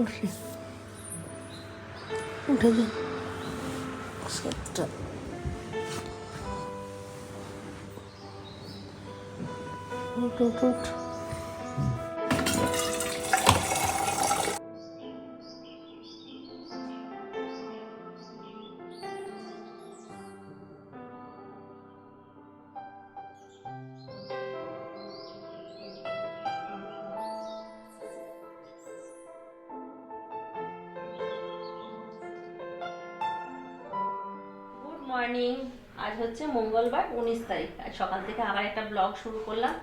উঠে উঠে যান সাতটা উঠ উঠ উঠ। হচ্ছে মঙ্গলবার উনিশ তারিখ। আজ সকাল থেকে আবার একটা ব্লগ শুরু করলাম।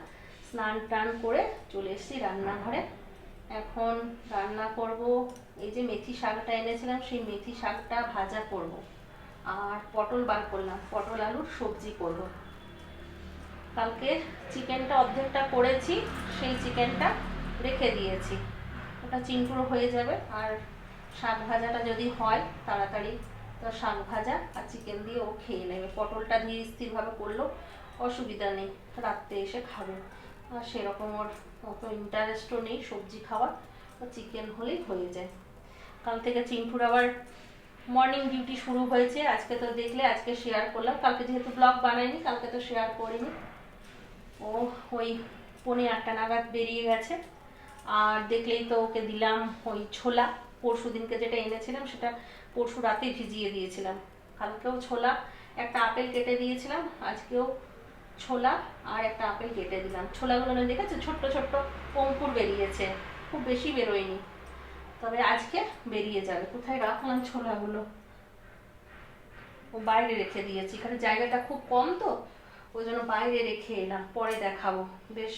স্নান টান করে চলে এসেছি রান্নাঘরে। এখন রান্না করব। এই যে মেথি শাকটা এনেছিলাম, সেই মেথি শাকটা ভাজা করব। আর পটল বার করলাম। পটল আলুর সবজি করব। কালকে চিকেনটা অর্ধেকটা করেছি, সেই চিকেনটা রেখে দিয়েছি। ওটা চিনপুরো হয়ে যাবে। আর শাক ভাজাটা যদি হয়, তাড়াতাড়ি তো শাক ভাজা আর চিকেন দিয়ে ও খেয়ে নেবে। পটলটা ধীর স্থিরভাবে করলেও অসুবিধা নেই, রাত্রে এসে খাবে। আর সেরকম ওর অত ইন্টারেস্টও নেই সবজি খাওয়া ও চিকেন হলেই হয়ে যায়। কাল থেকে চিন্টুর আবার মর্নিং ডিউটি শুরু হয়েছে, আজকে তো দেখলে আজকে শেয়ার করলাম। কালকে যেহেতু ব্লগ বানাইনি, কালকে তো শেয়ার করিনি। ও ওই পৌনে আটটা নাগাদ বেরিয়ে গেছে। আর দেখলেই তো ওকে দিলাম ওই ছোলা। পরশু দিনকে যেটা এনেছিলাম সেটা পরশু রাতে ভিজিয়ে দিয়েছিলাম। কালকেও ছোলা, একটা আপেল কেটে দিয়েছিলাম, আজকেও ছোলা আর একটা আপেল কেটে দিলাম। ছোলাগুলো দেখেছ? ছোট্ট ছোট্ট অঙ্কুর বেরিয়েছে। খুব বেশি বেরোয়নি। তবে আজকে বেরিয়ে যাবে। কোথায় রাখলাম ছোলাগুলো? ও বাইরে রেখে দিয়েছি। এখানে জায়গাটা খুব কম তো, ওই জন্য বাইরে রেখে এলাম। পরে দেখাবো। বেশ,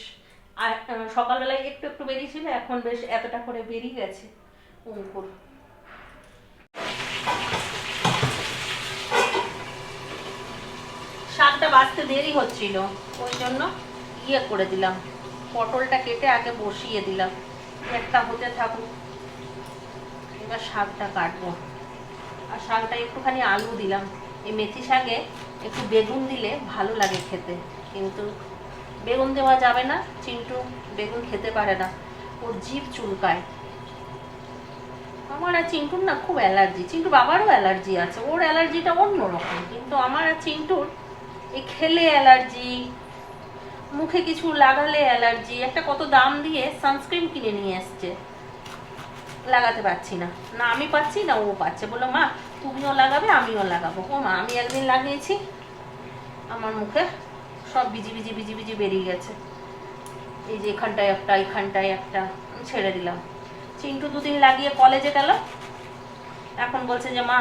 আর সকালবেলায় একটু একটু বেরিয়েছিল, এখন বেশ এতটা করে বেরিয়ে গেছে অঙ্কুর। শাকটা বাঁচতে দেরি হচ্ছিল, ওই জন্য ইয়ে করে দিলাম। পটলটা কেটে আগে বসিয়ে দিলাম। একটা হতে থাকুক, এবার শাকটা কাটবো। আর শাকটা একটুখানি আলু দিলাম। এই মেথি শাকে একটু বেগুন দিলে ভালো লাগে খেতে, কিন্তু বেগুন দেওয়া যাবে না, চিন্টু বেগুন খেতে পারে না। ওর জিভ চুলকায়। আমার আর চিন্টুর না খুব অ্যালার্জি। চিন্টু বাবারও অ্যালার্জি আছে, ওর অ্যালার্জিটা অন্যরকম, কিন্তু আমার আর চিন্টুর এই খেলে অ্যালার্জি, মুখে কিছু লাগালে অ্যালার্জি, একটা কত দাম দিয়ে সানস্ক্রিন কিনে নিয়ে এসছে। লাগাতে পারছি না। না, আমি পাচ্ছি না, ও পাচ্ছে। বলল, মা, তুমিও লাগাবে, আমিও লাগাবো। ও মা, আমি একদিন লাগিয়েছি, আমার মুখে সব বিজি বিজি বিজি বিজি বেরিয়ে গেছে। এই যে এখানটায় একটা এখানটায় একটা ছেড়ে দিলাম। চিন্টু দুদিন লাগিয়ে কলেজে গেল। এখন বলছে যে, মা,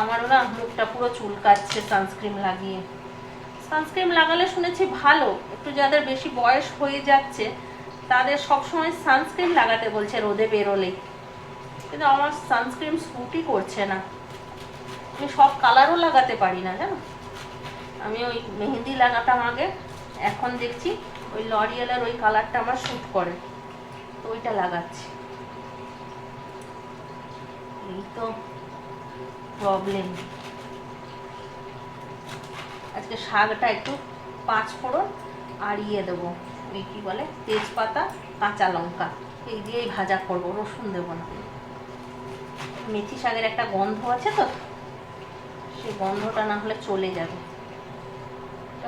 আমারও না মুখটা পুরো চুলকাচ্ছে সানস্ক্রিন লাগিয়ে। সানস্ক্রিন লাগালে শুনেছি ভালো, একটু যাদের বেশি বয়স হয়ে যাচ্ছে, তাদের সবসময় সানস্ক্রিন লাগাতে বলছে রোদে বেরোলেই। কিন্তু আমার সানস্ক্রিন স্কুটি করছে না। আমি সব কালারও লাগাতে পারি না, জানো? আমি ওই মেহেন্দি লাগাতাম আগে, এখন দেখছি ওই লরিয়ালের ওই কালারটা আমার শ্যুট করে। তো ওইটা লাগাচ্ছি। এই তো প্রবলেম আজকে শাকটা একটু পাঁচ ফোড়ন আর ইয়ে দেবো ওই কী বলে, তেজপাতা, কাঁচা লঙ্কা। এই দিয়েই ভাজা করব, রসুন দেবো না। মেথি শাকের একটা গন্ধ আছে তো, সেই গন্ধটা না হলে চলে যাবে।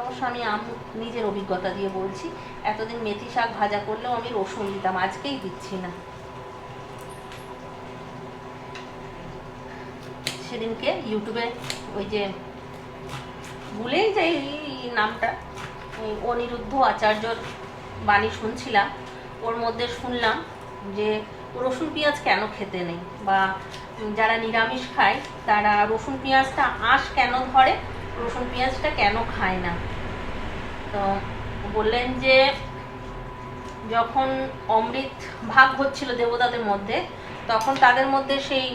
অবশ্য আমি আম নিজের অভিজ্ঞতা দিয়ে বলছি, এতদিন মেথি শাক ভাজা করলেও আমি রসুন দিতাম, আজকেই দিচ্ছি না। সেদিনকে ইউটিউবে ওই যে ভুলেই যাই নামটা অনিরুদ্ধ আচার্যর বাণী শুনছিলাম। ওর মধ্যে শুনলাম যে রসুন পেঁয়াজ কেন খেতে নেই বা যারা নিরামিষ খায় তারা রসুন পেঁয়াজটা আঁশ কেন ধরে, রসুন পেঁয়াজটা কেন খায় না? তো বললেন যে যখন অমৃত ভাগ হচ্ছিল দেবতাদের মধ্যে, তখন তাদের মধ্যে সেই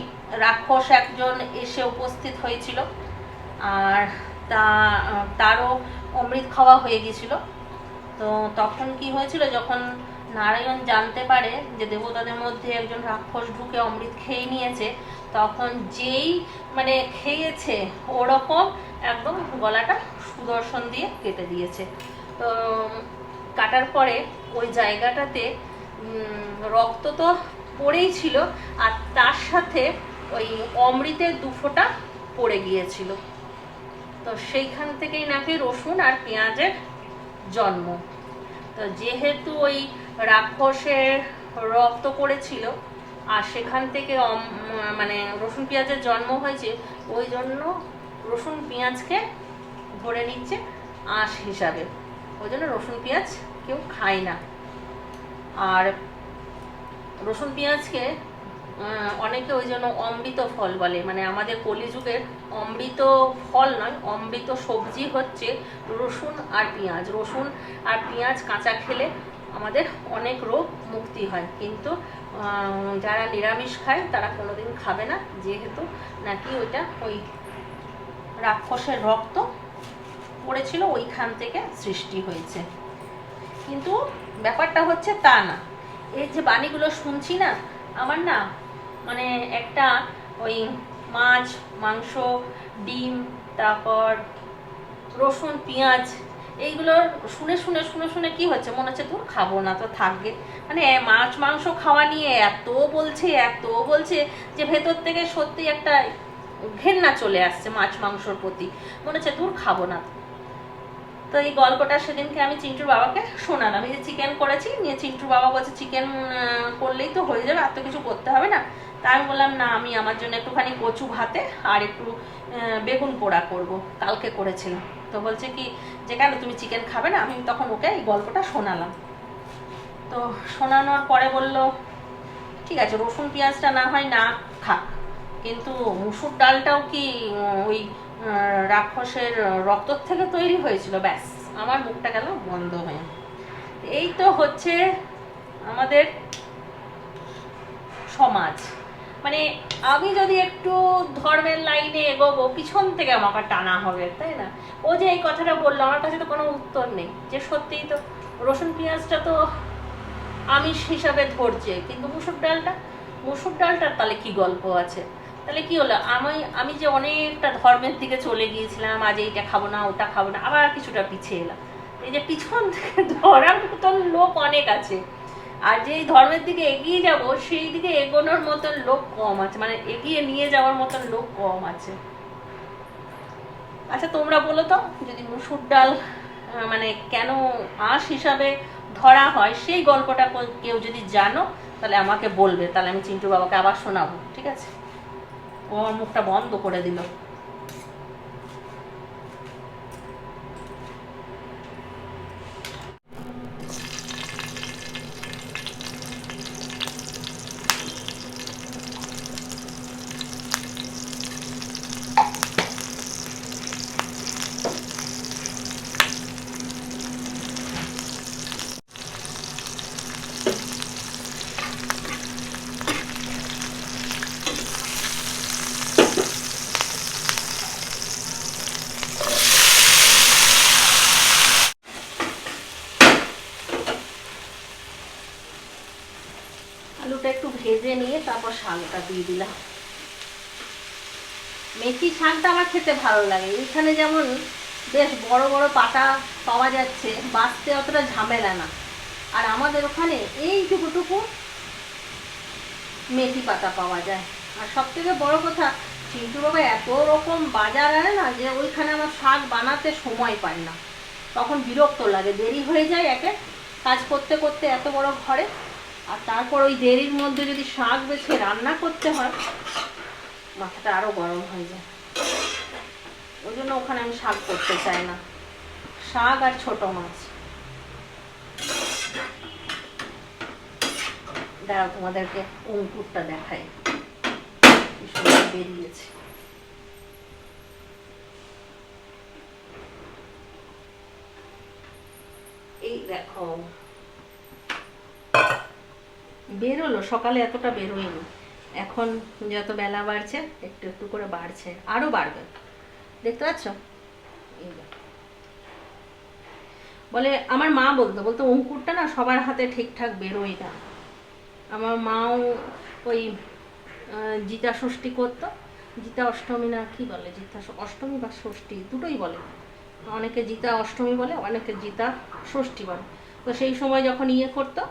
রাক্ষস একজন এসে উপস্থিত হয়েছিল। আর তা, তারও অমৃত খাওয়া হয়ে গেছিল তো তখন কি হয়েছিল, যখন নারায়ণ জানতে পারে যে দেবতাদের মধ্যে একজন রাক্ষস ঢুকে অমৃত খেয়ে নিয়েছে, তখন যেই মানে খেয়েছে, ওরকম একদম গলাটা সুদর্শন দিয়ে কেটে দিয়েছে। তো কাটার পরে ওই জায়গাটাতে রক্ত তো পড়েই ছিল, আর তার সাথে ওই অমৃতের দু ফোঁটা পড়ে গিয়েছিল। তো সেইখান থেকেই নাকি রসুন আর পেঁয়াজের জন্ম। তো যেহেতু ওই রাক্ষসের রক্ত পড়েছিল, আর সেখান থেকে মানে রসুন পেঁয়াজের জন্ম হয়েছে, ওই জন্য রসুন পেঁয়াজকে ধরে নিচ্ছে আঁশ হিসাবে। ওই জন্য রসুন পেঁয়াজ কেউ খায় না। আর রসুন পেঁয়াজকে অনেকে ওই জন্য অমৃত ফল বলে। মানে আমাদের কলিযুগের অমৃত ফল নয়, অমৃত সবজি হচ্ছে রসুন আর পেঁয়াজ। রসুন আর পেঁয়াজ কাঁচা খেলে আমাদের অনেক রোগ মুক্তি হয়। কিন্তু যারা নিরামিষ খায়, তারা কোনোদিন খাবে না। যেহেতু নাকি ওইটা ওই রাক্ষসের রক্ত পড়েছিল, ওইখান থেকে সৃষ্টি হয়েছে। কিন্তু ব্যাপারটা হচ্ছে তা না। এই যে বাণীগুলো শুনছি না, আমার না মানে একটা ওই মাছ, মাংস, ডিম, তারপর রসুন, পেঁয়াজ, এইগুলো শুনে শুনে শুনে শুনে কি হচ্ছে? মনে হচ্ছে তোর খাব না, তো থাকবে। মানে মাছ, মাংস খাওয়া নিয়ে এত বলছে এত বলছে যে ভেতর থেকে সত্যি একটা ঘেন্না চলে আসছে মাছ, মাংসর প্রতি। মনে হচ্ছে দূর খাব না। তো এই গল্পটা সেদিনকে আমি চিন্টুর বাবাকে শোনালাম। এই যে চিকেন করেছি, নিয়ে চিন্টুর বাবা বলছে চিকেন করলেই তো হয়ে যাবে, আর তো কিছু করতে হবে না। তা আমি বললাম, না, আমি আমার জন্য একটুখানি কচু ভাতে আর একটু বেগুন পোড়া করব। কালকে করেছিলাম। তো বলছে কি, যে কেন তুমি চিকেন খাবে না? আমি তখন ওকে এই গল্পটা শোনালাম। তো শোনানোর পরে বলল, ঠিক আছে, রসুন পেঁয়াজটা না হয় না খাক, কিন্তু মুসুর ডালটাও কি ওই রাক্ষসের রক্ত থেকে তৈরি হয়েছিল? ব্যাস, আমার মুখটা গেল বন্ধ হয়ে। এই তো হচ্ছে আমাদের সমাজ। মানে আমি যদি একটু ধর্মের লাইনে এগোবো, পিছন থেকে আমাকে টানা হবে, তাই না? ও যে এই কথাটা বলল, আমার কাছে তো কোনো উত্তর নেই। যে সত্যিই তো, রসুন পেঁয়াজটা তো আমিষ হিসাবে ধরছে। কিন্তু মুসুর ডালটা, মুসুর ডালটার তাহলে কি গল্প আছে? তাহলে কি হলো? আমি আমি যে অনেকটা ধর্মের দিকে চলে গিয়েছিলাম, আজ এইটা খাব না, ওটা খাব না, আবার কিছুটা পিছিয়ে এলাম। এই যে পিছন থেকে ধরার মতন লোক অনেক আছে। আর যে ধর্মের দিকে এগিয়ে যাব, সেই দিকে এগোনোর মতন লোক কম আছে। মানে এগিয়ে নিয়ে যাওয়ার মতন লোক কম আছে। আচ্ছা তোমরা বলো তো, যদি মুসুর ডাল মানে কেন আঁশ হিসাবে ধরা হয়, সেই গল্পটা কেউ যদি জানো, তাহলে আমাকে বলবে। তাহলে আমি চিন্টু বাবাকে আবার শোনাবো, ঠিক আছে? ও মুখটা বন্ধ করে দিল আলুটা একটু ভেজে নিয়ে তারপর শাকটা দিয়ে দিলাম। মেথি শাকটা আমার খেতে ভালো লাগে। এইখানে যেমন বেশ বড় বড় পাতা পাওয়া যাচ্ছে, বাঁচতে অতটা ঝামেলা না। আর আমাদের ওখানে এইটুকুটুকু মেথি পাতা পাওয়া যায়। আর সব থেকে বড় কথা, চিন্টু বাবা এত রকম বাজার আনে না যে ওইখানে আমার শাক বানাতে সময় পাই না। তখন বিরক্ত লাগে, দেরি হয়ে যায় একে কাজ করতে করতে এত বড় ঘরে। আর তারপর ওই দেরির মধ্যে যদি শাক বেছে রান্না করতে হয়, মাথাটা আরও গরম হয়ে যায়। ওই জন্য ওখানে আমি শাক করতে চাই না। শাক আর ছোট মাছ। দাঁড়াও, তোমাদেরকে অঙ্কুরটা দেখাই। বেরিয়েছে। এই দেখো বেরোলো, সকালে এতটা বেরোয়নি। এখন যত বেলা বাড়ছে, একটু একটু করে বাড়ছে, আরও বাড়বে। দেখতে পাচ্ছ? বলে, আমার মা বলতো বলতো, অঙ্কুরটা না সবার হাতে ঠিকঠাক বেরোয় না। আমার মাও ওই জিতা ষষ্ঠী করতো। জিতা অষ্টমী না, কি বলে? জিতা অষ্টমী বা ষষ্ঠী, দুটোই বলে। অনেকে জিতা অষ্টমী বলে, অনেকে জিতা ষষ্ঠী বলে। তো সেই সময় যখন ইয়ে করতো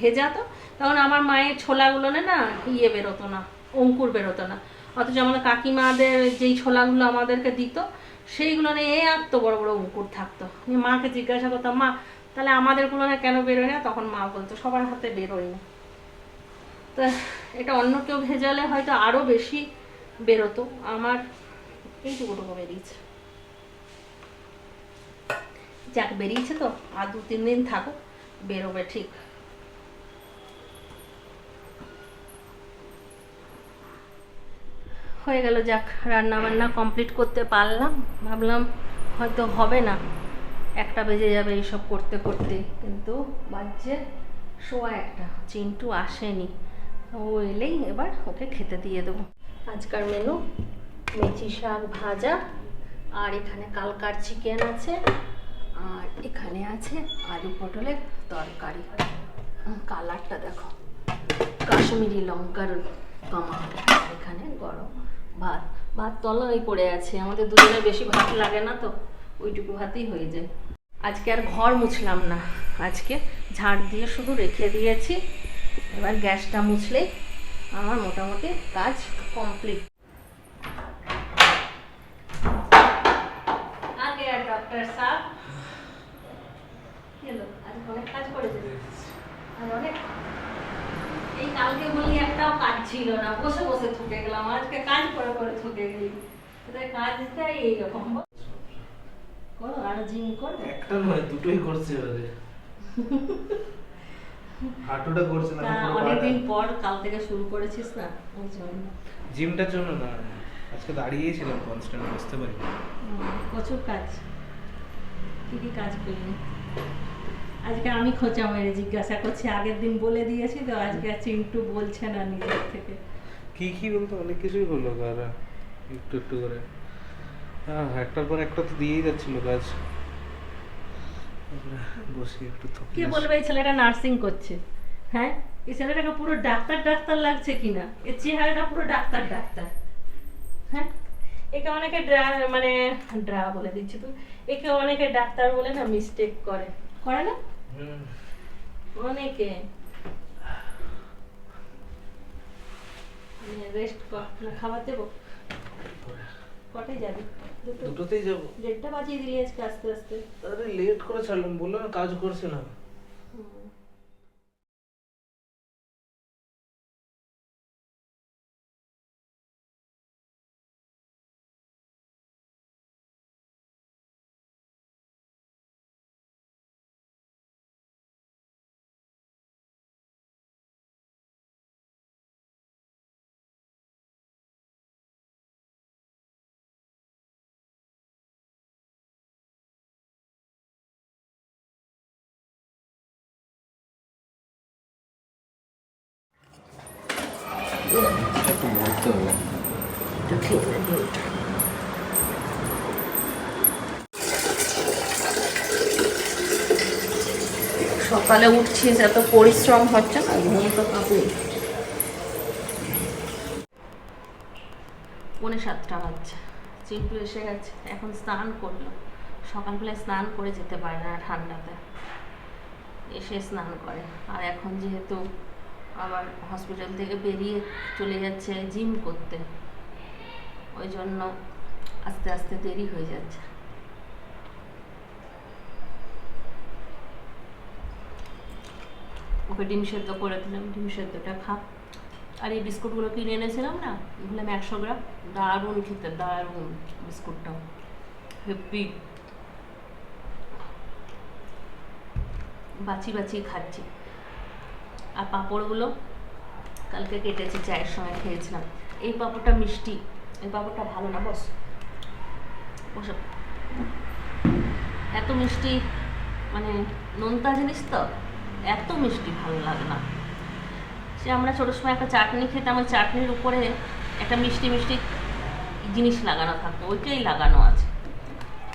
ভেজা তো, তখন আমার মায়ের ছোলাগুলো না না ইয়ে বেরোতো না, অঙ্কুর বেরোতো না। অথচ আমাদের কাকিমাদের যেই ছোলাগুলো আমাদেরকে দিত, সেইগুলো নিয়ে এ এত বড় বড় অঙ্কুর থাকতো। মাকে জিজ্ঞাসা করতাম, মা, তাহলে আমাদেরগুলো না কেন বেরোয় না? তখন মা বলতো, সবার হাতে বেরোয় না। তা এটা অন্য কেউ ভেজালে হয়তো আরও বেশি বেরোতো। আমার এইটুকুটুকু বেরিয়েছে। যাক, বেরিয়েছে তো, আর দু তিন দিন থাকুক, বেরোবে ঠিক। হয়ে গেল, যাক রান্না বান্না কমপ্লিট করতে পারলাম। ভাবলাম হয়তো হবে না। একটা বেজে যাবে এইসব করতে করতে, কিন্তু বাজছে শোয়া একটা। চিন্টু আসেনি। ও এলেই এবার ওকে খেতে দিয়ে দেবো। আজকার মেনু মেথি শাক ভাজা, আর এখানে কালকার চিকেন আছে, আর এখানে আছে আলু পটলের তরকারি। কালারটা দেখো। কাশ্মীরি লঙ্কার কামা এখানে গরম ভাত ভাত তলায় পড়ে আছে, আমাদের দুজনের বেশি ভাত লাগে না তো, ওইটুকু ভাতেই হয়ে যায়। আজকে আর ঘর মুছলাম না, আজকে ঝাড় দিয়ে শুধু রেখে দিয়েছি, এবার গ্যাসটা মুছলেই আমার মোটামুটি কাজ কমপ্লিট ডক্টর সাহেব। আজ অনেক কাজ আর অনেক এই কালকে বলি একটাও কাজ ছিল না। বসে বসে থুকে গেলাম। আজকে কাজ করে করে থুকে গেলি। তাই কাজটাই এইরকম। করো আরও জিম করো। একটা নয় দুটোই করছে এবারে হাঁটুটা করছে না অনেকদিন পর কাল থেকে শুরু করেছিস না? ওই জন্য। জিমটার জন্য না আজকে দাঁড়িয়েই ছিলাম কনস্ট্যান্ট বুঝতে পারি প্রচুর কাজ। কি কি কাজ করলি? আজকে আমি খোঁচা মেরে জিজ্ঞাসা করছি আগের দিন বলে দিয়েছি তো আজকে আর চিন্টু বলছে না নিজের থেকে। কি কি বলতো? অনেক কিছুই হলো কারা একটু একটু করে। হ্যাঁ একটার পর একটা তো দিয়েই যাচ্ছিল কাজ। বসে একটু কে বলবে এই ছেলেটা নার্সিং করছে? হ্যাঁ? এই ছেলেটাকে পুরো ডাক্তার ডাক্তার লাগছে কিনা? এর চেহারাটা পুরো ডাক্তার ডাক্তার। হ্যাঁ? একে অনেকে ড্রা মানে ড্রা বলে দিচ্ছি তো। একে অনেকে ডাক্তার বলে না মিস্টেক করে। করে না? অনেকে রেস্ট কর না খাবার দেবো? কটায় যাবি? দুটো? দুটোতেই যাব। দেড়টা বাজিয়ে দিলি আজকে আস্তে আস্তে। আরে লেট করে ছাড়লাম বললাম না কাজ করছে না সকালে উঠছিস এত পরিশ্রম হচ্ছে না ঘুম তো কাঁপুই পৌনে সাতটা বাজছে, চিন্টু এসে গেছে, এখন স্নান করল। সকালবেলায় স্নান করে যেতে পারে না ঠান্ডাতে, এসে স্নান করে। আর এখন যেহেতু আবার হসপিটাল থেকে বেরিয়ে চলে যাচ্ছে জিম করতে। ওই জন্য আস্তে আস্তে দেরি হয়ে যাচ্ছে। ওকে ডিম সেদ্ধ করে দিলাম, ডিম সেদ্ধটা খা। আর এই বিস্কুটগুলো কিনে এনেছিলাম না, এগুলো আমি একশো গ্রাম। দারুণ খেতে, দারুণ বিস্কুটটাও হেপি বাঁচি বাঁচি খাচ্ছি। আর পাঁপড়গুলো কালকে কেটেছি চায়ের সময় খেয়েছিলাম। এই পাঁপড়টা মিষ্টি, এই পাঁপড়টা ভালো না, বস। বসো। এত মিষ্টি মানে নোনতা জিনিস তো, এত মিষ্টি ভালো লাগে না। সে আমরা ছোটোর সময় একটা চাটনি খেতাম, ওই চাটনির উপরে একটা মিষ্টি মিষ্টি জিনিস লাগানো থাকতো, ওইটাই লাগানো আছে।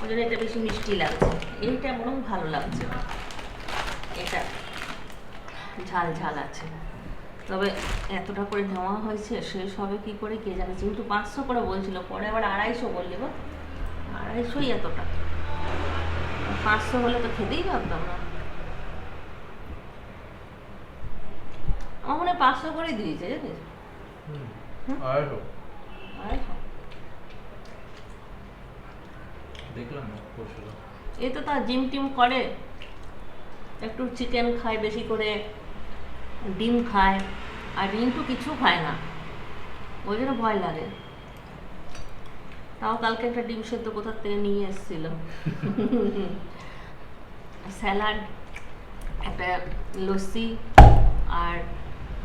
ওই জন্য এটা বেশি মিষ্টি লাগছে, এইটা বরং ভালো লাগছে। এটা। ঝাল ঝাল আছে। তবে এতটা করে নেওয়া হয়েছে শেষ হবে কি করে কে জানে? কিন্তু পাঁচশো করে বলছিল পরে আবার আড়াইশো বললি গো। আড়াইশোই এতটা। পাঁচশো হলে তো খেতেই পারতাম না। আমার মনে পাঁচশো করে দিয়েছে জানিস? আড়াইশো। আড়াইশো। দেখলাম এ তো তা জিম টিম করে। একটু চিকেন খায় বেশি করে। ডিম খায় আর রিন্টু কিছু খায় না। ওই জন্য ভয় লাগে। তাও কালকে একটা ডিম সেদ্ধ কোথার থেকে নিয়ে এসেছিল। স্যালাড, একটা লস্যি আর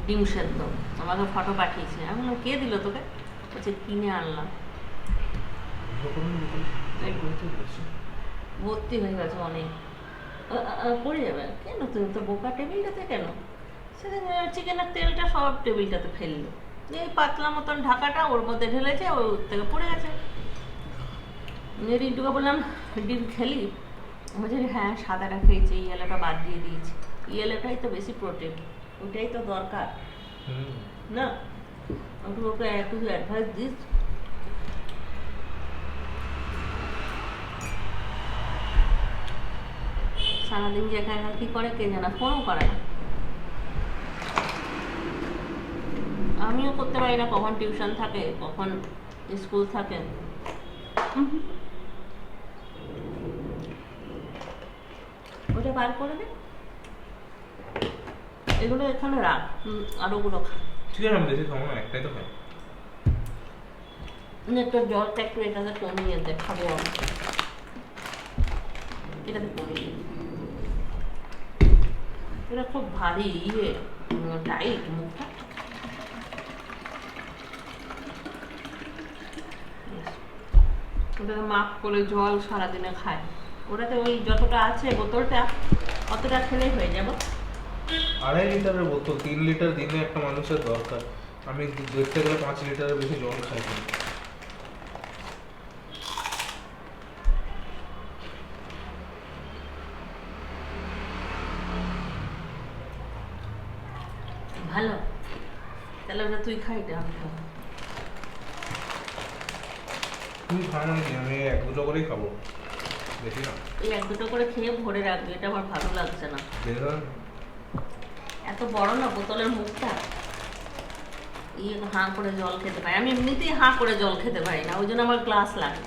ডিম সেদ্ধ। আমাকে ফটো পাঠিয়েছে আমি বললাম, কে দিল তোকে? বলছে, কিনে আনলাম। ভর্তি হয়ে গেছে অনেক। পড়ে যাবে। কেন? তুমি তো বোকা টেবিলটাতে কেন? সেদিন চিকেনের তেলটা সব টেবিলটাতে ফেলল। এই পাতলা মতন ঢাকাটা ওর মধ্যে ঢেলেছে ওর থেকে পড়ে গেছে। রিন্টুকে বললাম ডিম খেলি? বলছে হ্যাঁ সাদাটা খেয়েছি ইয়েলোটা বাদ দিয়ে দিয়েছি। ইয়েলোটাই তো বেশি প্রোটিন ওইটাই তো দরকার। না? আমি ওকে একটু অ্যাডভাইস দিস। সারাদিন যে একা একা কি করে কে জানা ফোনও করে না। আমিও করতে পারি না কখন টিউশন থাকে কখন স্কুল থাকে। ওটা বার করে দে। এগুলো এখানে রাখ আর ওগুলো আমি বেশি না একটাই তো খাই। না তোর জলটা একটু এটাতে কমিয়ে দে খাব। এটাতে কমিয়ে এটা খুব ভারী ইয়ে টাইট মুখটা। ওটাতে মাপ করে জল সারাদিনে খায়। ওটাতে ওই যতটা আছে বোতলটা অতটা খেলেই হয়ে যাবে। আড়াই লিটারের বোতল তিন লিটার দিনে একটা মানুষের দরকার। আমি দেখতে গেলে পাঁচ লিটারের বেশি জল খাই না। ভালো। তাহলে ওটা তুই খাই এটা মানে কি আমি এক দুটো করেই খাব। বেশি না। এই এক দুটো করে খেয়ে ভরে রাখবি এটা আমার ভালো লাগছে না। এত বড় না বোতলের মুখটা। ইয়ে হাঁ করে জল খেতে পারি। আমি এমনিতেই হাঁ করে জল খেতে পারি না ওই জন্য আমার গ্লাস লাগে।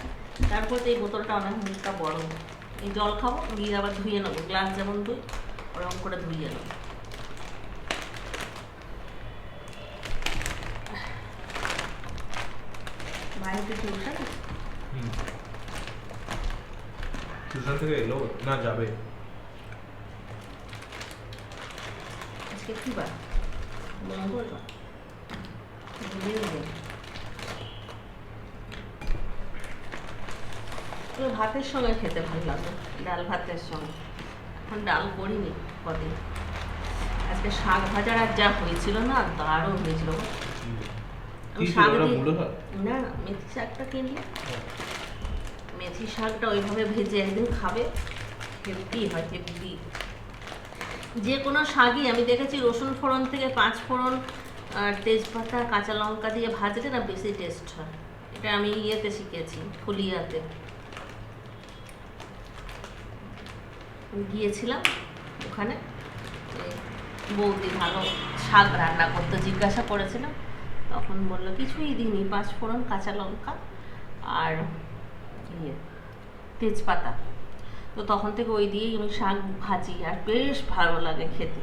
তারপর তো এই বোতলটা অনেক মুখটা বড়। এই জল খাব গিয়ে আবার ধুয়ে নেব। গ্লাস যেমন ধুই ওরকম করে ধুয়ে নেব। বাড়িতে টিউশন টিউশন থেকে এলো না যাবে আজকে কি বার মঙ্গলবার ভুলেই গেছি। তো ভাতের সঙ্গে খেতে ভালো লাগে। ডাল ভাতের সঙ্গে। এখন ডাল করিনি কদিন। আজকে শাক ভাজার আর যা হয়েছিল না দারুণ হয়েছিল আমি শাক? না মেথি শাকটা কিনলে মেথি শাকটা ওইভাবে ভেজে একদিন খাবে। হেভি হয়, হেভি। যে কোনো শাকই, আমি দেখেছি রসুন ফোড়ন থেকে পাঁচ ফোড়ন আর তেজপাতা, কাঁচা লঙ্কা দিয়ে ভাজলে না বেশি টেস্ট হয়। এটা আমি ইয়েতে শিখেছি, ফুলিয়াতে। গিয়েছিলাম ওখানে বৌদি ভালো শাক রান্না করতে, জিজ্ঞাসা করেছিলাম। তখন বলল, কিছুই দিইনি, পাঁচ ফোড়ন, কাঁচা লঙ্কা আর ইয়ে। তেজপাতা। তো তখন থেকে ওই দিয়েই আমি শাক ভাজি, আর বেশ ভালো লাগে খেতে।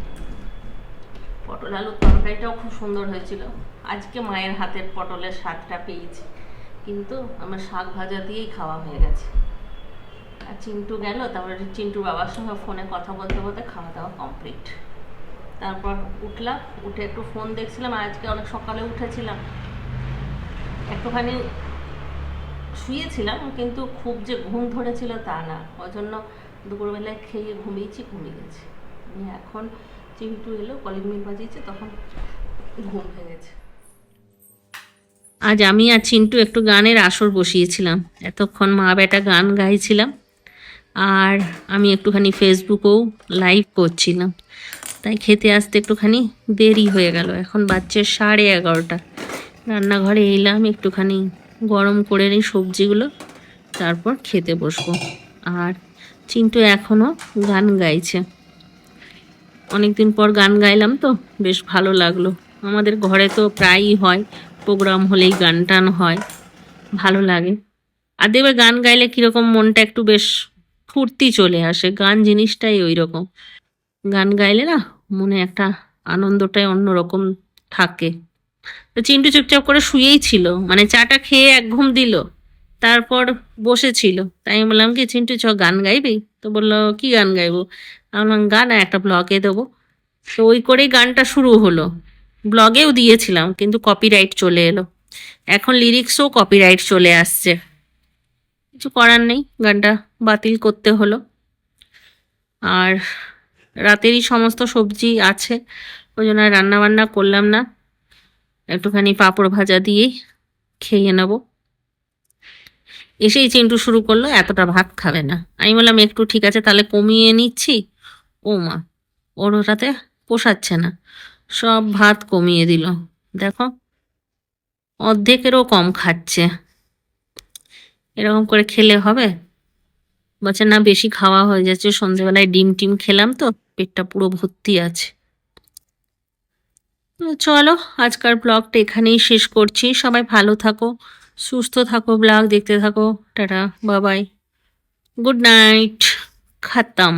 পটল আলুর তরকারিটাও খুব সুন্দর হয়েছিল। আজকে মায়ের হাতের পটলের স্বাদটা পেয়েছি। কিন্তু আমার শাক ভাজা দিয়েই খাওয়া হয়ে গেছে। আর চিন্টু গেল, তারপরে চিন্টু বাবার সঙ্গে ফোনে কথা বলতে বলতে খাওয়া দাওয়া কমপ্লিট। তারপর উঠলাম, উঠে একটু ফোন দেখছিলাম আজকে অনেক সকালে উঠেছিলাম। একটুখানি শুয়েছিলাম, কিন্তু খুব যে ঘুম ধরেছিল তা না। ওই জন্য দুপুরবেলায় খেয়ে ঘুমিয়েছি, ঘুমিয়ে গেছি। এখন চিন্টু এলো, কলিং মিল বাজিয়েছে, তখন ঘুম ভেঙেছে। আজ আমি আর চিন্টু একটু গানের আসর বসিয়েছিলাম। এতক্ষণ মা বেটা গান গাইছিলাম। আর আমি একটুখানি ফেসবুকেও লাইভ করছিলাম। তাই খেতে আসতে একটুখানি দেরি হয়ে গেল। এখন বাচ্চার সাড়ে এগারোটা। রান্নাঘরে এলাম একটুখানি। গরম করে নিই সবজিগুলো, তারপর খেতে বসবো। আর চিন্টু এখনও গান গাইছে। অনেকদিন পর গান গাইলাম তো, বেশ ভালো লাগল। আমাদের ঘরে তো প্রায়ই হয়, প্রোগ্রাম হলেই গান টান হয়, ভালো লাগে। আর দেখবে গান গাইলে কীরকম মনটা একটু বেশ ফুর্তি চলে আসে, গান জিনিসটাই ওই রকম গান গাইলে না মনে একটা আনন্দটাই অন্যরকম থাকে। তো চিন্টু চুপচাপ করে শুয়েই ছিল। মানে চাটা খেয়ে এক ঘুম দিল। তারপর বসেছিল। তাই আমি বললাম, কি চিন্টু, চ, গান গাইবি? তো বলল, কি গান গাইবো? আমি বললাম, গান একটা ব্লগে দেবো। তো ওই করেই গানটা শুরু হলো। ব্লগেও দিয়েছিলাম, কিন্তু কপিরাইট চলে এলো। এখন লিরিক্সও কপিরাইট চলে আসছে। কিছু করার নেই, গানটা বাতিল করতে হলো। আর রাতেরই সমস্ত সবজি আছে, ওই জন্য আর রান্না বান্না করলাম না। একটুখানি পাঁপড় ভাজা দিয়েই খেয়ে নেব। এসেই চিন্টু শুরু করল, এতটা ভাত খাবে না। আমি বললাম, একটু ঠিক আছে, তাহলে কমিয়ে নিচ্ছি? ও মা, ওর ওটাতে পোষাচ্ছে না। সব ভাত কমিয়ে দিল। দেখো, অর্ধেকেরও কম খাচ্ছে। এরকম করে খেলে হবে? বলছে, না, বেশি খাওয়া হয়ে যাচ্ছে। সন্ধেবেলায় ডিম টিম খেলাম তো, পেটটা পুরো ভর্তি আছে। চলো, আজকার ব্লগটা এখানেই শেষ করছি। সবাই ভালো থাকো, সুস্থ থাকো ব্লগ দেখতে থাকো। টাটা বাবাই গুড নাইট খাতাম